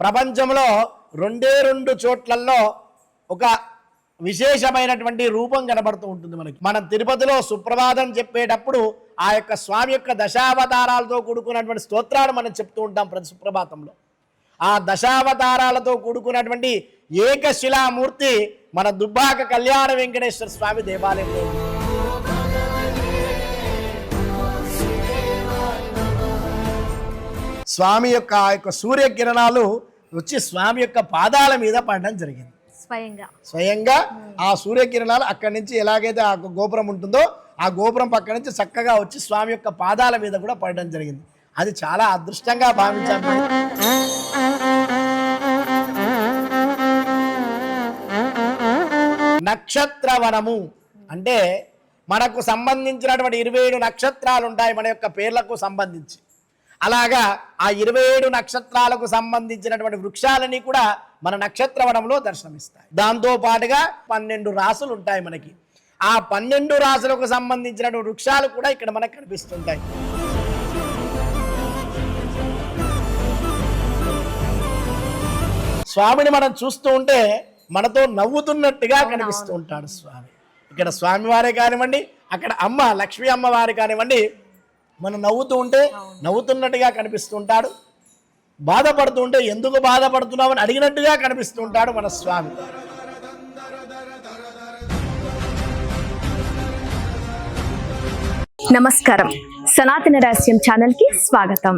ప్రపంచంలో రెండే రెండు చోట్లలో ఒక విశేషమైనటువంటి రూపం కనబడుతూ ఉంటుంది మనకి. మనం తిరుపతిలో సుప్రభాతం చెప్పేటప్పుడు ఆ యొక్క స్వామి యొక్క దశావతారాలతో కూడుకున్నటువంటి స్తోత్రాలు మనం చెప్తూ ఉంటాం ప్రతి సుప్రభాతంలో. ఆ దశావతారాలతో కూడుకున్నటువంటి ఏకశిలామూర్తి మన దుబ్బాక కళ్యాణ వెంకటేశ్వర స్వామి దేవాలయంలో స్వామి యొక్క ఆ యొక్క సూర్యకిరణాలు వచ్చి స్వామి యొక్క పాదాల మీద పడడం జరిగింది. స్వయంగా. స్వయంగా ఆ సూర్యకిరణాలు అక్కడి నుంచి ఎలాగైతే ఆ గోపురం ఉంటుందో ఆ గోపురం పక్క నుంచి చక్కగా వచ్చి స్వామి యొక్క పాదాల మీద కూడా పడడం జరిగింది. అది చాలా అదృష్టంగా భావించాను నక్షత్రవనము అంటే మనకు సంబంధించినటువంటి ఇరవై ఏడు నక్షత్రాలు ఉంటాయి మన యొక్క పేర్లకు సంబంధించి. అలాగా ఆ ఇరవై ఏడు నక్షత్రాలకు సంబంధించినటువంటి వృక్షాలని కూడా మన నక్షత్రవనంలో దర్శనమిస్తాయి. దాంతో పాటుగా పన్నెండు రాసులు ఉంటాయి మనకి. ఆ పన్నెండు రాసులకు సంబంధించినటువంటి వృక్షాలు కూడా ఇక్కడ మనకు కనిపిస్తుంటాయి. స్వామిని మనం చూస్తూ ఉంటే మనతో నవ్వుతున్నట్టుగా కనిపిస్తూ ఉంటాడు స్వామి. ఇక్కడ స్వామివారే కానివ్వండి అక్కడ అమ్మ లక్ష్మీ అమ్మవారి కానివ్వండి మనం నవ్వుతూ ఉంటే నవ్వుతున్నట్టుగా కనిపిస్తూ ఉంటాడు బాధపడుతూ ఉంటే ఎందుకు బాధపడుతున్నామని అడిగినట్టుగా కనిపిస్తూ ఉంటాడు మన స్వామి. నమస్కారం. సనాతన రహస్యం ఛానల్కి స్వాగతం.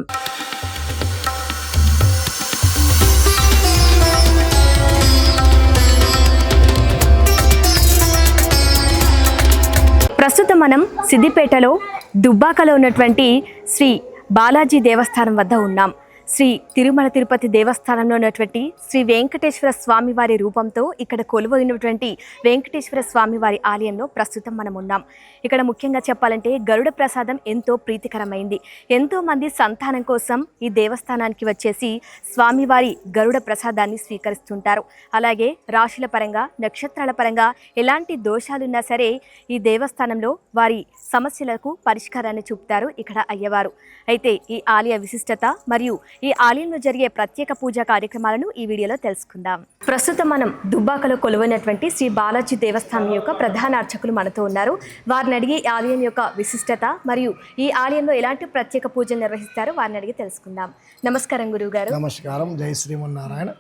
ప్రస్తుతం మనం సిద్దిపేటలో దుబ్బాకలో ఉన్నటువంటి శ్రీ బాలాజీ దేవస్థానం వద్ద ఉన్నాం. శ్రీ తిరుమల తిరుపతి దేవస్థానంలో ఉన్నటువంటి శ్రీ వెంకటేశ్వర స్వామి వారి రూపంతో ఇక్కడ కొలువైనటువంటి వెంకటేశ్వర స్వామి వారి ఆలయంలో ప్రస్తుతం మనం ఉన్నాం. ఇక్కడ ముఖ్యంగా చెప్పాలంటే గరుడ ప్రసాదం ఎంతో ప్రీతికరమైంది. ఎంతో మంది సంతానం కోసం ఈ దేవస్థానానికి వచ్చేసి స్వామివారి గరుడ ప్రసాదాన్ని స్వీకరిస్తుంటారు. అలాగే రాశుల పరంగా నక్షత్రాల పరంగా ఎలాంటి దోషాలున్నా సరే ఈ దేవస్థానంలో వారి సమస్యలకు పరిష్కారాన్ని చూపుతారు ఇక్కడ అయ్యవారు. అయితే ఈ ఆలయ విశిష్టత మరియు ఈ ఆలయంలో జరిగే ప్రత్యేక పూజా కార్యక్రమాలను ఈ వీడియోలో తెలుసుకుందాం. ప్రస్తుతం మనం దుబ్బాకలో కొలువైనటువంటి శ్రీ బాలాజీ దేవస్థానం యొక్క ప్రధాన అర్చకులు మనతో ఉన్నారు. వారిని అడిగి ఈ ఆలయం యొక్క విశిష్టత మరియు ఈ ఆలయంలో ఎలాంటి ప్రత్యేక పూజలు నిర్వహిస్తారో వారిని అడిగి తెలుసుకుందాం. నమస్కారం గురువు గారు నమస్కారం. జై శ్రీమన్నారాయణ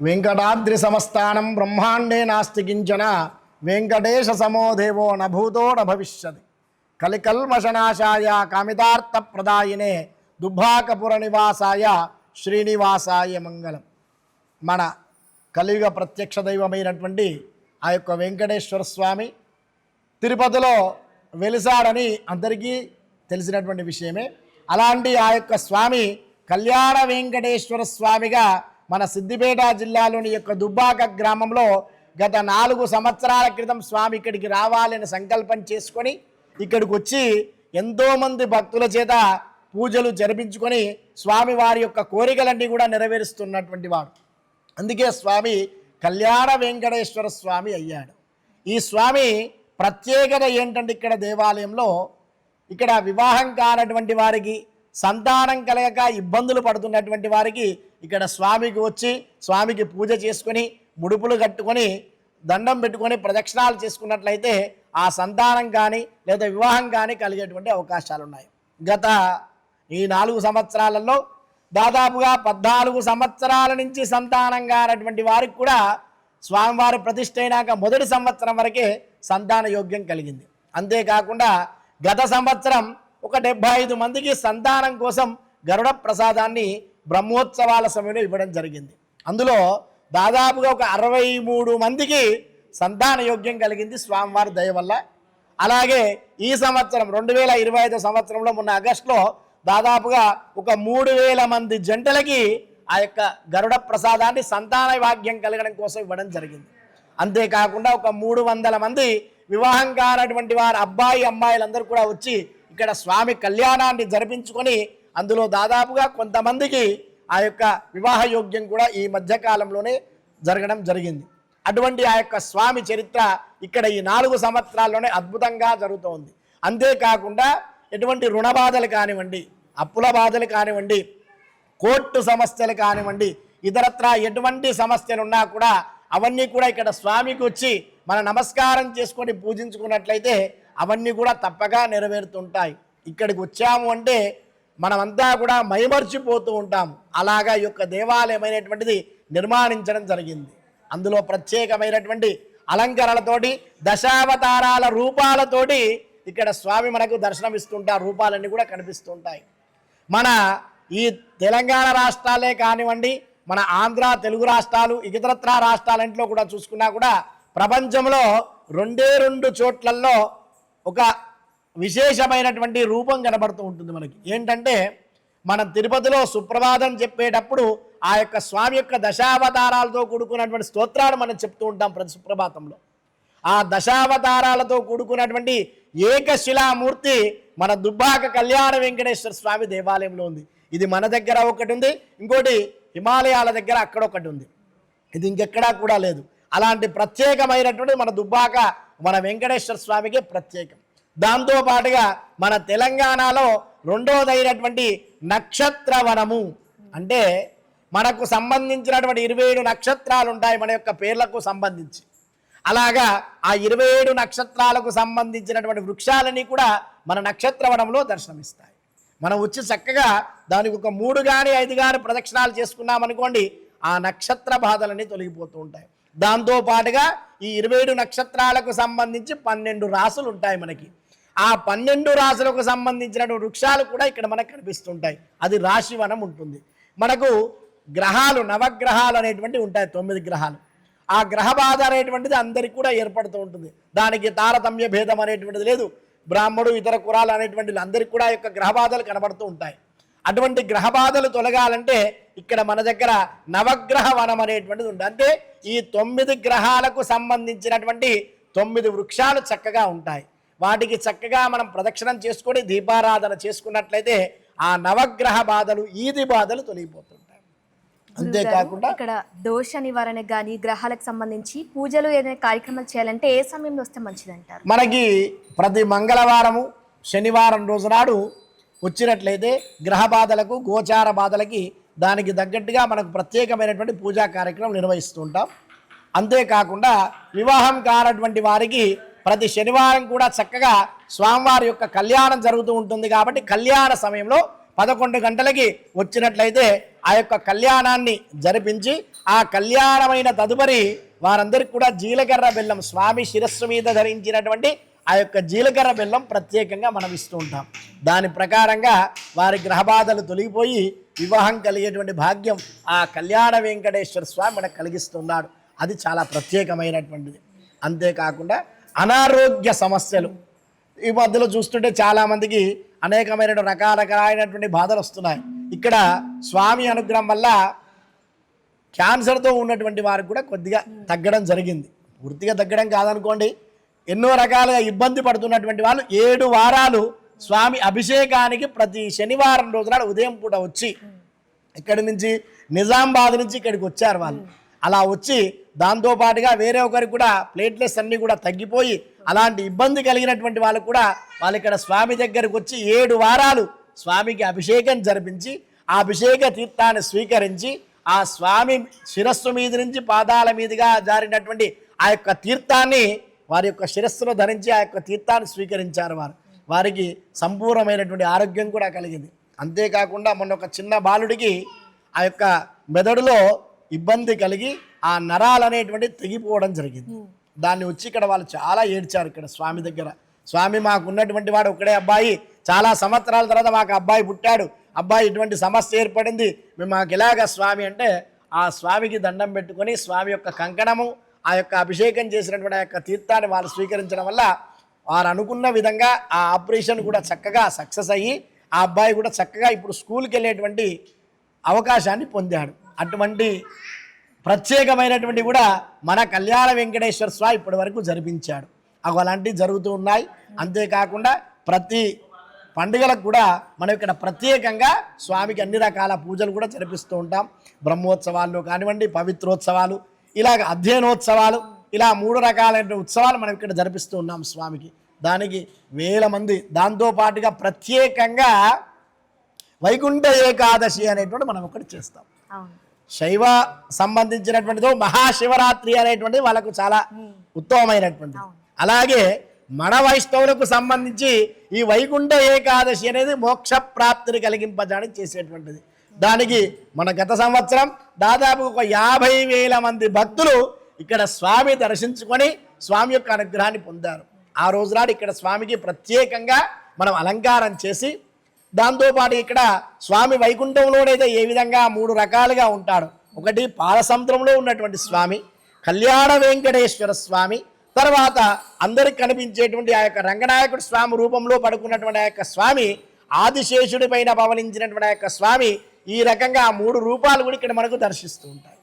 వెంకటాద్రి సమస్థానం బ్రహ్మాండే నాస్తి కించన వెంకటేశ సమో దేవో నభూతో న కలికల్మషనాశాయ కామితార్థ ప్రదాయినే దుబ్బాకపుర నివాసాయ శ్రీనివాసాయ మంగళం. మన కలియుగ ప్రత్యక్ష దైవమైనటువంటి ఆ యొక్క వెంకటేశ్వర స్వామి తిరుపతిలో వెలిసాడని అందరికీ తెలిసినటువంటి విషయమే. అలాంటి ఆ యొక్క స్వామి కళ్యాణ వెంకటేశ్వర స్వామిగా మన సిద్దిపేట జిల్లాలోని యొక్క దుబ్బాక గ్రామంలో గత నాలుగు సంవత్సరాల క్రితం స్వామి ఇక్కడికి రావాలని సంకల్పం చేసుకొని ఇక్కడికి వచ్చి ఎంతోమంది భక్తుల చేత పూజలు జరిపించుకొని స్వామి వారి యొక్క కోరికలన్నీ కూడా నెరవేరుస్తున్నటువంటి వాడు. అందుకే స్వామి కళ్యాణ వెంకటేశ్వర స్వామి అయ్యాడు. ఈ స్వామి ప్రత్యేకత ఏంటంటే ఇక్కడ దేవాలయంలో ఇక్కడ వివాహం కానటువంటి వారికి సంతానం కలగక ఇబ్బందులు పడుతున్నటువంటి వారికి ఇక్కడ స్వామికి వచ్చి స్వామికి పూజ చేసుకొని ముడుపులు కట్టుకొని దండం పెట్టుకొని ప్రదక్షిణాలు చేసుకున్నట్లయితే ఆ సంతానం కానీ లేదా వివాహం కానీ కలిగేటువంటి అవకాశాలు ఉన్నాయి గత ఈ నాలుగు సంవత్సరాలలో దాదాపుగా పద్నాలుగు సంవత్సరాల నుంచి సంతానం కానటువంటి వారికి కూడా స్వామివారి ప్రతిష్ఠ అయినాక మొదటి సంవత్సరం వరకే సంతాన యోగ్యం కలిగింది. అంతేకాకుండా గత సంవత్సరం ఒక డెబ్బై ఐదు మందికి సంతానం కోసం గరుడ ప్రసాదాన్ని బ్రహ్మోత్సవాల సమయంలో ఇవ్వడం జరిగింది. అందులో దాదాపుగా ఒక అరవై మూడు మందికి సంతాన యోగ్యం కలిగింది స్వామివారి దయ వల్ల. అలాగే ఈ సంవత్సరం రెండు వేల ఇరవై ఐదు సంవత్సరంలో మొన్న ఆగస్టులో దాదాపుగా ఒక మూడు వేల మంది జంటలకి ఆ యొక్క గరుడ ప్రసాదాన్ని సంతాన భాగ్యం కలగడం కోసం ఇవ్వడం జరిగింది. అంతేకాకుండా ఒక మూడు వందల మంది వివాహం కానటువంటి వారి అబ్బాయి అమ్మాయిలందరూ కూడా వచ్చి ఇక్కడ స్వామి కళ్యాణాన్ని జరిపించుకొని అందులో దాదాపుగా కొంతమందికి ఆ యొక్క వివాహ యోగ్యం కూడా ఈ మధ్యకాలంలోనే జరగడం జరిగింది. అటువంటి ఆ యొక్క స్వామి చరిత్ర ఇక్కడ ఈ నాలుగు సంవత్సరాల్లోనే అద్భుతంగా జరుగుతోంది. అంతేకాకుండా ఎటువంటి రుణ బాధలు కానివ్వండి అప్పుల బాధలు కానివ్వండి కోర్టు సమస్యలు కానివ్వండి ఇతరత్ర ఎటువంటి సమస్యలు ఉన్నా కూడా అవన్నీ కూడా ఇక్కడ స్వామికి వచ్చి మన నమస్కారం చేసుకొని పూజించుకున్నట్లయితే అవన్నీ కూడా తప్పగా నెరవేరుతుంటాయి. ఇక్కడికి వచ్చాము అంటే మనమంతా కూడా మైమర్చిపోతూ ఉంటాం అలాగా ఈ యొక్క దేవాలయమైనటువంటిది నిర్మాణించడం జరిగింది. అందులో ప్రత్యేకమైనటువంటి అలంకరణలతోటి దశావతారాల రూపాలతోటి ఇక్కడ స్వామి మనకు దర్శనమిస్తుంటారు రూపాలన్నీ కూడా కనిపిస్తుంటాయి. మన ఈ తెలంగాణ రాష్ట్రాలే కానివ్వండి మన ఆంధ్ర తెలుగు రాష్ట్రాలు ఇతరత్ర రాష్ట్రాలంట్లో కూడా చూసుకున్నా కూడా ప్రపంచంలో రెండే రెండు చోట్లలో ఒక విశేషమైనటువంటి రూపం కనబడుతూ ఉంటుంది మనకి. ఏంటంటే మనం తిరుపతిలో సుప్రభాతం చెప్పేటప్పుడు ఆ యొక్క స్వామి యొక్క దశావతారాలతో కూడుకున్నటువంటి స్తోత్రాలు మనం చెప్తూ ఉంటాం ప్రతి సుప్రభాతంలో. ఆ దశావతారాలతో కూడుకున్నటువంటి ఏకశిలామూర్తి మన దుబ్బాక కళ్యాణ వెంకటేశ్వర స్వామి దేవాలయంలో ఉంది. ఇది మన దగ్గర ఒకటి ఉంది ఇంకోటి హిమాలయాల దగ్గర అక్కడ ఒకటి ఉంది. ఇది ఇంకెక్కడా కూడా లేదు. అలాంటి ప్రత్యేకమైనటువంటి మన దుబ్బాక మన వెంకటేశ్వర స్వామికి ప్రత్యేకం. దాంతో పాటుగా మన తెలంగాణలో రెండోదైనటువంటి నక్షత్రవనము. అంటే మనకు సంబంధించినటువంటి ఇరవై ఏడు నక్షత్రాలు ఉంటాయి మన యొక్క పేర్లకు సంబంధించి. అలాగా ఆ ఇరవై ఏడు నక్షత్రాలకు సంబంధించినటువంటి వృక్షాలని కూడా మన నక్షత్రవనంలో దర్శనమిస్తాయి. మనం వచ్చి చక్కగా దానికి ఒక మూడు కానీ ఐదు కానీ ప్రదక్షిణాలు చేసుకున్నామనుకోండి ఆ నక్షత్ర బాధలన్నీ తొలగిపోతూ ఉంటాయి. దాంతో పాటుగా ఈ ఇరవై ఏడు నక్షత్రాలకు సంబంధించి పన్నెండు రాసులు ఉంటాయి మనకి. ఆ పన్నెండు రాసులకు సంబంధించినటువంటి వృక్షాలు కూడా ఇక్కడ మనకు కనిపిస్తుంటాయి. అది రాశివనం ఉంటుంది. మనకు గ్రహాలు నవగ్రహాలు అనేటువంటివి ఉంటాయి తొమ్మిది గ్రహాలు. ఆ గ్రహ బాధ అనేటువంటిది అందరికి కూడా ఏర్పడుతూ ఉంటుంది. దానికి తారతమ్య భేదం అనేటువంటిది లేదు. బ్రాహ్మడు ఇతర కురాలు అనేటువంటి అందరికి కూడా యొక్క గ్రహ బాధలు కనబడుతూ ఉంటాయి. అటువంటి గ్రహ బాధలు తొలగాలంటే ఇక్కడ మన దగ్గర నవగ్రహ వనం అనేటువంటిది ఉంది అంటే ఈ తొమ్మిది గ్రహాలకు సంబంధించినటువంటి తొమ్మిది వృక్షాలు చక్కగా ఉంటాయి. వాటికి చక్కగా మనం ప్రదక్షిణం చేసుకొని దీపారాధన చేసుకున్నట్లయితే ఆ నవగ్రహ బాధలు ఈది బాధలు తొలగిపోతుంది. అంతేకాకుండా ఇక్కడ దోష నివారణకు కానీ గ్రహాలకు సంబంధించి పూజలు ఏదైనా కార్యక్రమాలు చేయాలంటే ఏ సమయంలో వస్తే మంచిది అంటారు మనకి ప్రతి మంగళవారము శనివారం రోజు నాడు వచ్చినట్లయితే గ్రహ బాధలకు గోచార బాధలకి దానికి తగ్గట్టుగా మనకు ప్రత్యేకమైనటువంటి పూజా కార్యక్రమం నిర్వహిస్తూ ఉంటాం. అంతేకాకుండా వివాహం కానటువంటి వారికి ప్రతి శనివారం కూడా చక్కగా స్వామివారి యొక్క కళ్యాణం జరుగుతూ ఉంటుంది కాబట్టి కళ్యాణ సమయంలో పదకొండు గంటలకి వచ్చినట్లయితే ఆ యొక్క కళ్యాణాన్ని జరిపించి ఆ కళ్యాణమైన తదుపరి వారందరికీ కూడా జీలకర్ర బెల్లం స్వామి శిరస్సు మీద ధరించినటువంటి ఆ యొక్క జీలకర్ర బెల్లం ప్రత్యేకంగా మనం ఇస్తూ ఉంటాం. దాని ప్రకారంగా వారి గ్రహబాధలు తొలగిపోయి వివాహం కలిగేటువంటి భాగ్యం ఆ కళ్యాణ వెంకటేశ్వర స్వామి మనకు కలిగిస్తున్నాడు. అది చాలా ప్రత్యేకమైనటువంటిది. అంతేకాకుండా అనారోగ్య సమస్యలు. ఈ మధ్యలో చూస్తుంటే చాలామందికి అనేకమైన రకరకాలైనటువంటి బాధలు వస్తున్నాయి. ఇక్కడ స్వామి అనుగ్రహం వల్ల క్యాన్సర్తో ఉన్నటువంటి వారికి కూడా కొద్దిగా తగ్గడం జరిగింది. పూర్తిగా తగ్గడం కాదనుకోండి. ఎన్నో రకాలుగా ఇబ్బంది పడుతున్నటువంటి వాళ్ళు ఏడు వారాలు స్వామి అభిషేకానికి ప్రతి శనివారం రోజున ఉదయం పూట వచ్చి ఇక్కడి నుంచి నిజామాబాద్ నుంచి ఇక్కడికి వచ్చారు వాళ్ళు. అలా వచ్చి దాంతోపాటుగా వేరే ఒకరికి కూడా ప్లేట్లెస్ అన్నీ కూడా తగ్గిపోయి అలాంటి ఇబ్బంది కలిగినటువంటి వాళ్ళు కూడా వాళ్ళు ఇక్కడ స్వామి దగ్గరకు వచ్చి ఏడు వారాలు స్వామికి అభిషేకం జరిపించి ఆ అభిషేక తీర్థాన్ని స్వీకరించి ఆ స్వామి శిరస్సు మీద నుంచి పాదాల మీదుగా జారినటువంటి ఆ యొక్క తీర్థాన్ని వారి యొక్క శిరస్సును ధరించి ఆ యొక్క తీర్థాన్ని స్వీకరించారు వారు. వారికి సంపూర్ణమైనటువంటి ఆరోగ్యం కూడా కలిగింది. అంతేకాకుండా మొన్న ఒక చిన్న బాలుడికి ఆ యొక్క మెదడులో ఇబ్బంది కలిగి ఆ నరాలు అనేటువంటి తెగిపోవడం జరిగింది. దాన్ని వచ్చి ఇక్కడ వాళ్ళు చాలా ఏడ్చారు ఇక్కడ స్వామి దగ్గర. స్వామి మాకు ఉన్నటువంటి వాడు ఒకడే అబ్బాయి చాలా సంవత్సరాల తర్వాత మాకు అబ్బాయి పుట్టాడు. అబ్బాయి ఇటువంటి సమస్య ఏర్పడింది. మేము మాకు ఎలాగ స్వామి? అంటే ఆ స్వామికి దండం పెట్టుకొని స్వామి యొక్క కంకణము ఆ యొక్క అభిషేకం చేసినటువంటి ఆ యొక్క తీర్థాన్ని వాళ్ళు స్వీకరించడం వల్ల వారు అనుకున్న విధంగా ఆ ఆపరేషన్ కూడా చక్కగా సక్సెస్ అయ్యి ఆ అబ్బాయి కూడా చక్కగా ఇప్పుడు స్కూల్కి వెళ్ళేటువంటి అవకాశాన్ని పొందాడు. అటువంటి ప్రత్యేకమైనటువంటి కూడా మన కళ్యాణ వెంకటేశ్వర స్వామి ఇప్పటి వరకు జరిపించాడు. అవి అలాంటివి జరుగుతూ ఉన్నాయి. అంతేకాకుండా ప్రతి పండుగలకు కూడా మనం ఇక్కడ ప్రత్యేకంగా స్వామికి అన్ని రకాల పూజలు కూడా జరిపిస్తూ ఉంటాం. బ్రహ్మోత్సవాల్లో కానివ్వండి పవిత్రోత్సవాలు ఇలాగ అధ్యయనోత్సవాలు ఇలా మూడు రకాలైన ఉత్సవాలు మనం ఇక్కడ జరిపిస్తూ ఉన్నాం స్వామికి. దానికి వేల మంది దాంతోపాటుగా ప్రత్యేకంగా వైకుంఠ ఏకాదశి అనేటువంటి మనం ఒకటి చేస్తాం. శైవ సంబంధించినటువంటిదో మహాశివరాత్రి అనేటువంటిది వాళ్ళకు చాలా ఉత్తమమైనటువంటిది. అలాగే మన వైష్ణవులకు సంబంధించి ఈ వైకుంఠ ఏకాదశి అనేది మోక్ష ప్రాప్తిని కలిగింపజానికి చేసేటువంటిది. దానికి మన గత సంవత్సరం దాదాపు ఒక యాభై వేల మంది భక్తులు ఇక్కడ స్వామి దర్శించుకొని స్వామి యొక్క అనుగ్రహాన్ని పొందారు. ఆ రోజు నాడు ఇక్కడ స్వామికి ప్రత్యేకంగా మనం అలంకారం చేసి దాంతోపాటు ఇక్కడ స్వామి వైకుంఠంలోనైతే ఏ విధంగా మూడు రకాలుగా ఉంటాడు. ఒకటి పాలసముద్రంలో ఉన్నటువంటి స్వామి కళ్యాణ వెంకటేశ్వర స్వామి తర్వాత అందరికి కనిపించేటువంటి ఆ యొక్క రంగనాయకుడు స్వామి రూపంలో పడుకున్నటువంటి ఆ యొక్క స్వామి ఆదిశేషుడి పైన భవనించినటువంటి ఆ యొక్క స్వామి ఈ రకంగా ఆ మూడు రూపాలు కూడా ఇక్కడ మనకు దర్శిస్తూ ఉంటాయి.